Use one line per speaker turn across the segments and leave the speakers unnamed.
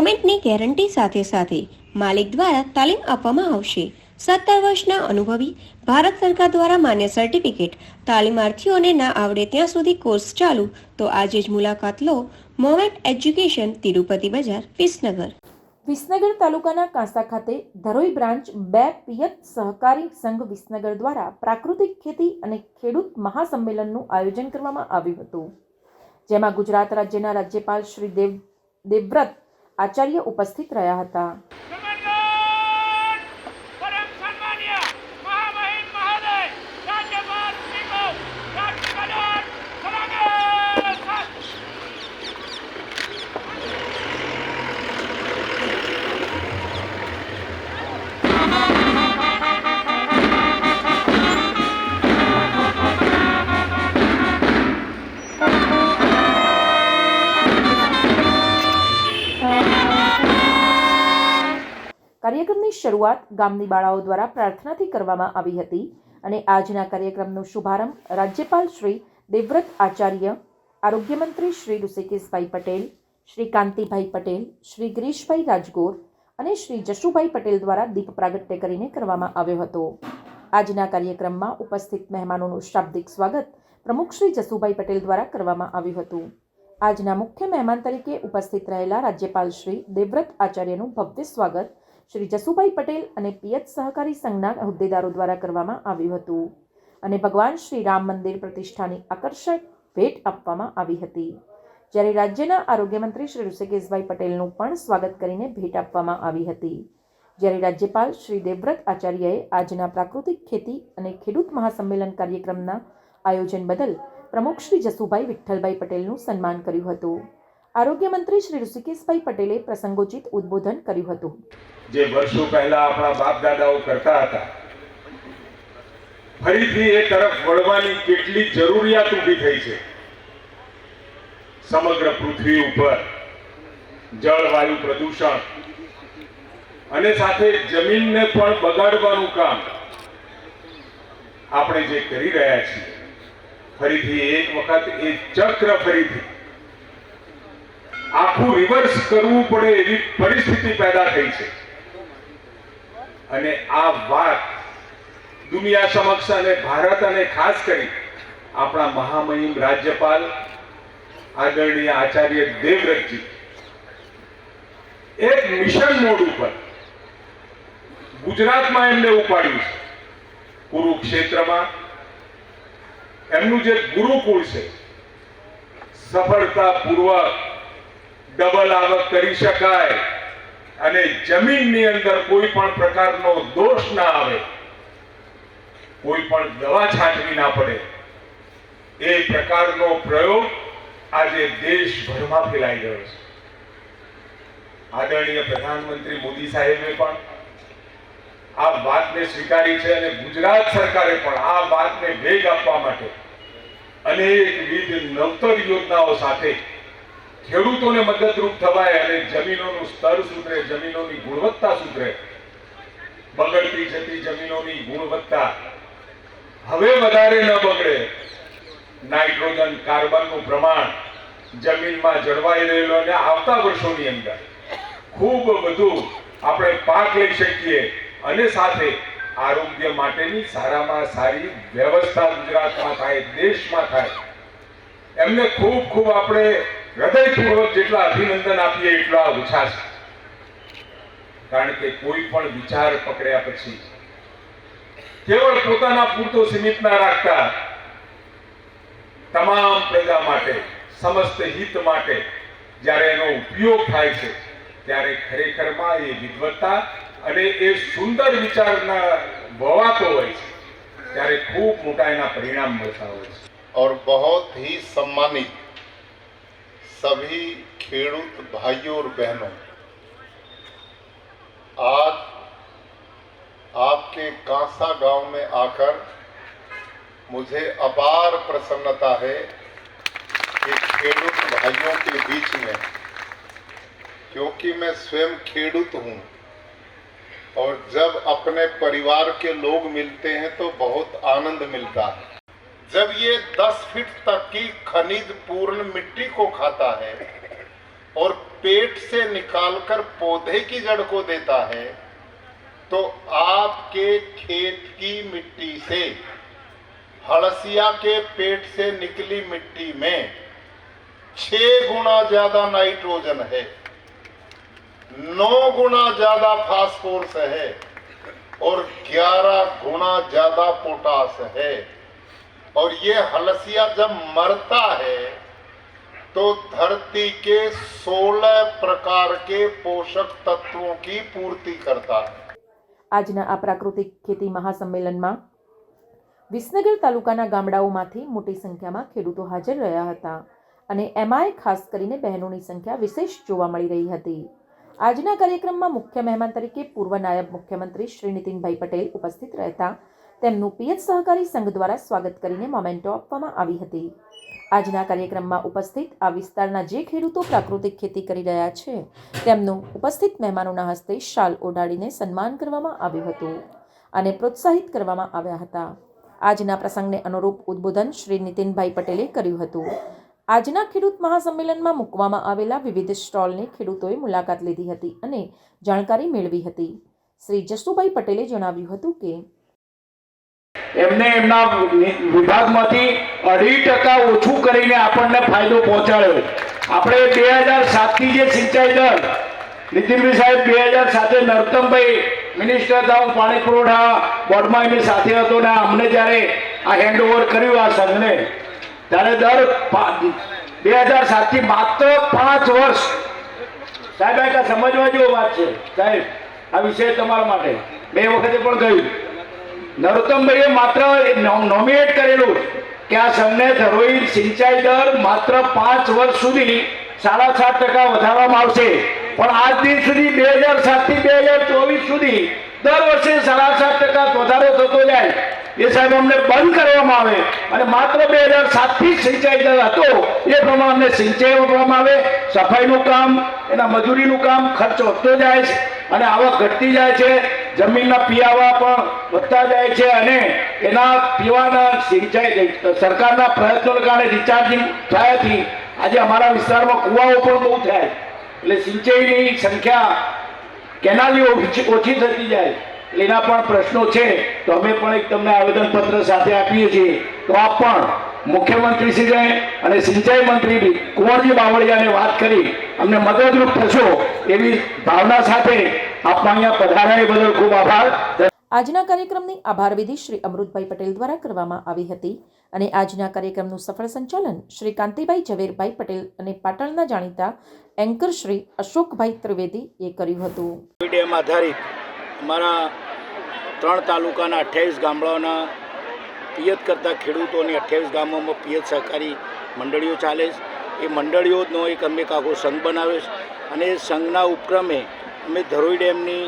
સર્ટિફિકેટની guarantee સાથે સાથે માલિક દ્વારા તાલીમ આપવામાં આવશે. સત્તર વર્ષના અનુભવી ભારત સરકાર દ્વારા માન્ય સર્ટિફિકેટ. તાલીમાર્થીઓને ના આવડે ત્યાં સુધી કોર્સ ચાલુ. તો આજે જ મુલાકાત લો મોમેન્ટ એજ્યુકેશન તિરુપતિ બજાર, વિસનગર.
વિસનગર તાલુકાના કાંસા ખાતે ધરોઈ બ્રાન્ચ બે પિયત સહકારી સંઘ વિસનગર દ્વારા પ્રાકૃતિક ખેતી અને ખેડૂત મહાસંમેલનનું આયોજન કરવામાં આવ્યું હતું. જેમાં ગુજરાત રાજ્યના રાજ્યપાલ શ્રી દેવ દેવવ્રત આચાર્ય ઉપસ્થિત રહ્યા હતા. કાર્યક્રમની શરૂઆત ગામની બાળાઓ દ્વારા પ્રાર્થનાથી કરવામાં આવી હતી અને આજના કાર્યક્રમનો શુભારંભ રાજ્યપાલ શ્રી દેવવ્રત આચાર્ય, આરોગ્યમંત્રી શ્રી ઋષિકેશભાઈ પટેલ, શ્રી કાંતિભાઈ પટેલ, શ્રી ગિરીશભાઈ રાજગોર અને શ્રી જશુભાઈ પટેલ દ્વારા દીપ પ્રાગટ્ય કરીને કરવામાં આવ્યો હતો. આજના કાર્યક્રમમાં ઉપસ્થિત મહેમાનોનું શાબ્દિક સ્વાગત પ્રમુખ શ્રી જસુભાઈ પટેલ દ્વારા કરવામાં આવ્યું હતું. આજના મુખ્ય મહેમાન તરીકે ઉપસ્થિત રહેલા રાજ્યપાલ શ્રી દેવવ્રત આચાર્યનું ભવ્ય સ્વાગત શ્રી જસુભાઈ પટેલ અને પિયત સહકારી સંઘના હોદ્દેદારો દ્વારા કરવામાં આવ્યું હતું. અને ભગવાન શ્રી રામ મંદિર પ્રતિષ્ઠાની આકર્ષક ભેટ આપવામાં આવી હતી. જ્યારે રાજ્યના આરોગ્યમંત્રી શ્રી ઋષિકેશભાઈ પટેલનું પણ સ્વાગત કરીને ભેટ આપવામાં આવી હતી. જ્યારે રાજ્યપાલ શ્રી દેવવ્રત આચાર્યએ આજના પ્રાકૃતિક ખેતી અને ખેડૂત મહાસંમેલન કાર્યક્રમના આયોજન બદલ પ્રમુખ શ્રી જસુભાઈ વિઠ્ઠલભાઈ પટેલનું સન્માન કર્યું હતું. આરોગ્યમંત્રી શ્રી ઋષિકેશભાઈ પટેલે પ્રસંગોચિત ઉદ્બોધન કર્યું હતું.
જે વર્ષો પહેલા આપણા બાપ દાદાઓ કરતા હતા, ફરીથી એ તરફ વળવાની કેટલી જરૂરિયાત ઊભી થઈ છે. સમગ્ર પૃથ્વી ઉપર જળવાયુ પ્રદૂષણ અને સાથે જમીનને પણ બગાડવાનું કામ આપણે જે કરી રહ્યા છીએ, ફરીથી એક વખત એ ચક્ર ફરીથી આખું રિવર્સ કરવું પડે એવી પરિસ્થિતિ પેદા થઈ છે. અને આ વાત દુનિયા સમક્ષ અને ભારત અને ખાસ કરી આપણા મહામહિમ રાજ્યપાલ આદરણીય આચાર્ય દેવવ્રતજી. એક મિશન મોડ ઉપર ગુજરાતમાં એમને ઉપાડ્યું છે. કુરુક્ષેત્રમાં એમનું જે ગુરુકુળ છે, સફળતાપૂર્વક ડબલ આવક કરી શકાય. અને જમીનની અંદર કોઈ પણ પ્રકારનો દોષ ના આવે, કોઈ પણ દવા છાંટવી ના પડે, એ પ્રકારનો પ્રયોગ આજે દેશભરમાં ફેલાઈ ગયો છે. આદરણીય પ્રધાનમંત્રી મોદી સાહેબે પણ આ વાતને સ્વીકારી છે અને ગુજરાત સરકારે પણ આ વાતને વેગ આપવા માટે અનેકવિધ નવતર યોજનાઓ સાથે ખેડૂતોને મદદરૂપ થવાય અને જમીનોનું સ્તર સુધરે, જમીનોની ગુણવત્તા સુધરે. બગડતી જતી જમીનોની ગુણવત્તા હવે વધારે ન બગડે. નાઇટ્રોજન, કાર્બનનું પ્રમાણ જમીનમાં જળવાઈ રહેલો અને આવતા વર્ષોની અંદર ખૂબ વધુ આપણે પાક લઈ શકીએ અને સાથે આરોગ્ય માટેની સારામાં સારી વ્યવસ્થા ગુજરાતમાં થાય, દેશમાં થાય. એમને ખૂબ ખૂબ આપણે હૃદયપૂર્વક જેટલા અભિનંદન આપીએ એટલા ઓછા છે. કારણ કે કોઈ પણ વિચાર પકડ્યા પછી કેવળ પોતાના પૂરતો સીમિત ના રાખતા તમામ પ્રજા માટે, સમસ્ત હિત માટે જ્યારે એનો ઉપયોગ થાય છે, ત્યારે ખરેખરમાં એ વિદ્વત્તા અને એ સુંદર વિચારના વવાતો હોય છે, ત્યારે ખૂબ મોટા એના પરિણામ મળતા હોય છે.
ઓર બહુ હી સન્માનિત सभी खेडूत भाइयों और बहनों, आज आपके कांसा गाँव में आकर मुझे अपार प्रसन्नता है कि खेडूत भाइयों के बीच में, क्योंकि मैं स्वयं खेडूत हूँ और जब अपने परिवार के लोग मिलते हैं तो बहुत आनंद मिलता है। जब ये 10 फीट तक की खनिज पूर्ण मिट्टी को खाता है और पेट से निकालकर पौधे की जड़ को देता है तो आपके खेत की मिट्टी से, हड़सिया के पेट से निकली मिट्टी में छह गुना ज़्यादा नाइट्रोजन है, नौ गुना ज़्यादा फास्फोरस है और ग्यारह गुना ज़्यादा पोटास है। और ये हलसिया जब मरता है तो धरती के 16 प्रकार के पोषक तत्वों की पूर्ति करता है
આજના આ પ્રાકૃતિક ખેતી મહાસંમેલનમાં વિસનગર તાલુકાના ગામડાઓમાંથી મોટી સંખ્યામાં ખેડૂતો હાજર રહ્યા હતા અને એમાંય ખાસ કરીને બહેનોની સંખ્યા વિશેષ જોવા મળી રહી હતી આજના કાર્યક્રમમાં મુખ્ય મહેમાન તરીકે પૂર્વ નાયબ મુખ્યમંત્રી શ્રી નીતિનભાઈ પટેલ ઉપસ્થિત રહેતા તેમનું પિયત સહકારી સંઘ દ્વારા સ્વાગત કરીને મોમેન્ટો આપવામાં આવી હતી. આજના કાર્યક્રમમાં ઉપસ્થિત આ વિસ્તારના જે ખેડૂતો પ્રાકૃતિક ખેતી કરી રહ્યા છે, તેમનું ઉપસ્થિત મહેમાનોના હસ્તે શાલ ઓઢાડીને સન્માન કરવામાં આવ્યું હતું અને પ્રોત્સાહિત કરવામાં આવ્યા હતા. આજના પ્રસંગને અનુરૂપ ઉદ્બોધન શ્રી નીતિનભાઈ પટેલે કર્યું હતું. આજના ખેડૂત મહાસંમેલનમાં મૂકવામાં આવેલા વિવિધ સ્ટોલની ખેડૂતોએ મુલાકાત લીધી હતી અને જાણકારી મેળવી હતી. શ્રી જસુભાઈ પટેલે જણાવ્યું હતું કે
એમને એમના વિભાગમાંથી અઢી ટકા ઓછું કરીને આપણને ફાયદો પહોંચાડ્યો. આપણે બે હજાર સાતની જે સિંચાઈ દર, નીતિનભાઈ સાહેબ બે હજાર સાતે નરતમભાઈ મિનિસ્ટર હતા, હું પાણી પુરવઠા બોર્ડમાં એમની સાથે હતો ને અમને જ્યારે આ હેન્ડઓવર કર્યું આ સંઘને, ત્યારે દર બે હજાર સાતથી માત્ર પાંચ વર્ષ. સાહેબ, આ સમજવા જેવો વાત છે. સાહેબ, આ વિષય તમારા માટે. બે વખતે પણ કહ્યું નરોત્તમભાઈએ માત્ર નોમિનેટ કરેલું કે આ સંઘને ધરોઈ સિંચાઈ દર માત્ર પાંચ વર્ષ સુધી સાડા સાત ટકા વધારવામાં આવશે. પણ આજ દિન સુધી બે હજાર સાતથી બે હજાર ચોવીસ સુધી દર વર્ષે સાડા સાત ટકા વધારો થતો જાય. એ સાહેબ અમને બંધ કરવામાં આવે. અને માત્ર બે હજાર સાતથી જ સિંચાઈ દર હતો. એ પ્રમાણે અમને સિંચાઈ આપવામાં આવે. સફાઈનું કામ, એના મજૂરીનું કામ ખર્ચ વધતો જાય છે અને આવક ઘટતી જાય છે. જમીનના પિયાવા પણ વધતા જાય છે અને એના પીવાના સિંચાઈ સરકારના પ્રયત્નોને કારણે રિચાર્જિંગ થયાથી આજે અમારા વિસ્તારમાં કુવાઓ પણ બહુ થાય. એટલે સિંચાઈની સંખ્યા કેનાલીઓ ઓછી થતી જાય. એના પણ પ્રશ્નો છે. તો અમે પણ એક તમને આવેદનપત્ર સાથે આપીએ છીએ. તો આપ પણ મુખ્યમંત્રીશ્રીને અને સિંચાઈ મંત્રી કુંવરજી બાવળિયાને વાત કરી. અમને મદદરૂપ થશો એવી ભાવના સાથે આપણા અહીંયા પધારાય બદલ ખૂબ આભાર.
આજના કાર્યક્રમની આભાર વિધિ શ્રી અમૃતભાઈ પટેલ દ્વારા કરવામાં આવી હતી અને આજના કાર્યક્રમનું સફળ સંચાલન શ્રી કાંતિભાઈ ઝવેરભાઈ પટેલ અને પાટણના જાણીતા એન્કર શ્રી અશોકભાઈ ત્રિવેદી એ કર્યું હતું.
ડેમ આધારિત અમારા ત્રણ તાલુકાના અઠ્યાવીસ ગામડાઓના પિયત કરતા ખેડૂતોની અઠ્યાવીસ ગામોમાં પિયત સહકારી મંડળીઓ ચાલે છે. એ મંડળીઓનો એક અમે આખો સંઘ બનાવ્યો છે અને એ સંઘના ઉપક્રમે અમે ધરોઈ ડેમની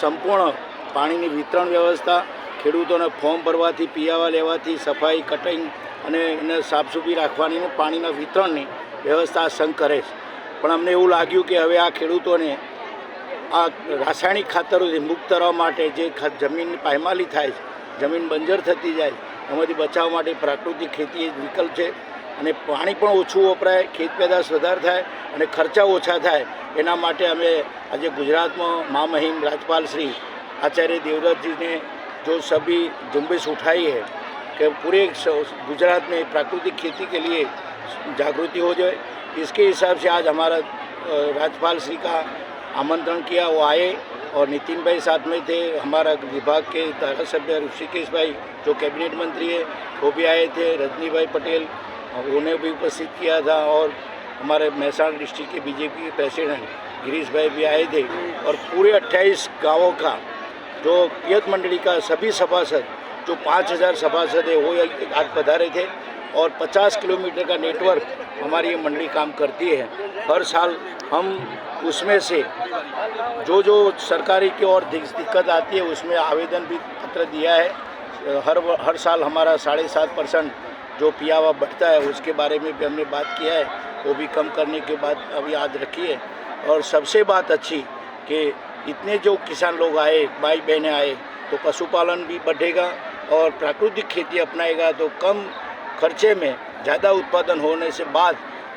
સંપૂર્ણ પાણીની વિતરણ વ્યવસ્થા, ખેડૂતોને ફોર્મ ભરવાથી પીવા લેવાથી, સફાઈ, કટિંગ અને એને સાફસૂફી રાખવાની અને પાણીના વિતરણની વ્યવસ્થા સંઘ કરે છે. પણ અમને એવું લાગ્યું કે હવે આ ખેડૂતોને આ રાસાયણિક ખાતરોથી મુક્ત કરવા માટે જે જમીનની પાયમાલી થાય છે, જમીન બંજર થતી જાય, એમાંથી બચાવવા માટે પ્રાકૃતિક ખેતી એ વિકલ્પ છે અને પાણી પણ ઓછું વપરાય, ખેત પેદાશ વધારે થાય અને ખર્ચા ઓછા થાય. એના માટે અમે આજે ગુજરાતમાં મહામહિમ રાજપાલ શ્રી आचार्य देवव्रत जी ने जो सभी जुम्बिश उठाई है कि पूरे गुजरात में प्राकृतिक खेती के लिए जागृति हो जाए, इसके हिसाब से आज हमारा राज्यपाल श्री का आमंत्रण किया, वो आए और नितिन भाई साथ में थे, हमारा विभाग के धारा सभ्य ऋषिकेश भाई, जो कैबिनेट मंत्री है, वो भी आए थे, रजनी भाई पटेल, उन्हें भी उपस्थित किया था और हमारे महसाणा डिस्ट्रिक्ट के बीजेपी के प्रेसिडेंट गिरीश भाई भी आए थे और पूरे 28 गाँवों का जो पियत मंडली का सभी सभासद, जो पाँच हज़ार सभासद है, वो आज पधारे थे और 50 किलोमीटर का नेटवर्क हमारी ये मंडली काम करती है। हर साल हम उसमें से जो जो सरकारी की और दिक्कत आती है, उसमें आवेदन भी पत्र दिया है। हर हर साल हमारा साढ़े सात परसेंट जो पियावा बढ़ता है, उसके बारे में भी हमने बात किया है। वो भी कम करने के बाद अभी याद रखी है और सबसे बात अच्छी कि इतने जो किसान लोग आए भाई बहनें आए तो पशुपालन भी बढ़ेगा और प्राकृतिक खेती अपनाएगा तो कम खर्चे में ज़्यादा उत्पादन होने से बाद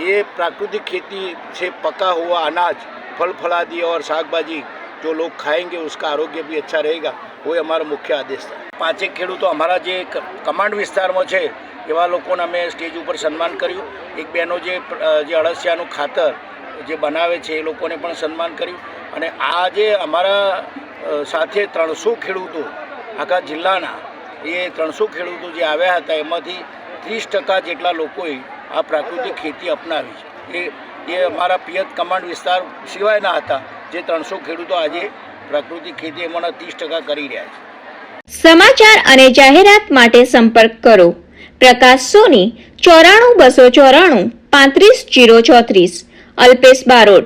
ये प्राकृतिक खेती से पका हुआ अनाज फल फलादी और साग भाजी जो लोग खाएंगे उसका आरोग्य भी अच्छा रहेगा वो हमारा मुख्य आदेश था પાંચેક ખેડૂતો અમારા જે ક- કમાન્ડ વિસ્તારમાં છે એવા લોકોને અમે સ્ટેજ ઉપર સન્માન કર્યું એક બહેનો જે પ્ર- અ, જે અળસિયાનું ખાતર જે બનાવે છે એ લોકોને પણ સન્માન કર્યું અને આજે અમારા સાથે ત્રણસો ખેડૂતો આખા જિલ્લાના, એ ત્રણસો ખેડૂતો જે આવ્યા હતા, એમાંથી ત્રીસ ટકા જેટલા લોકોએ આ પ્રાકૃતિક ખેતી અપનાવી છે. એ એ અમારા પિયત કમાન્ડ વિસ્તાર સિવાયના હતા, જે ત્રણસો ખેડૂતો આજે પ્રાકૃતિક ખેતી એમાંના ત્રીસ ટકા કરી રહ્યા છે.
સમાચાર અને જાહેરાત માટે સંપર્ક કરો. પ્રકાશ સોની, ચોરાણું બસો ચોરાણું, પાંત્રીસ જીરો ચોત્રીસ, અલ્પેશ બારોટ.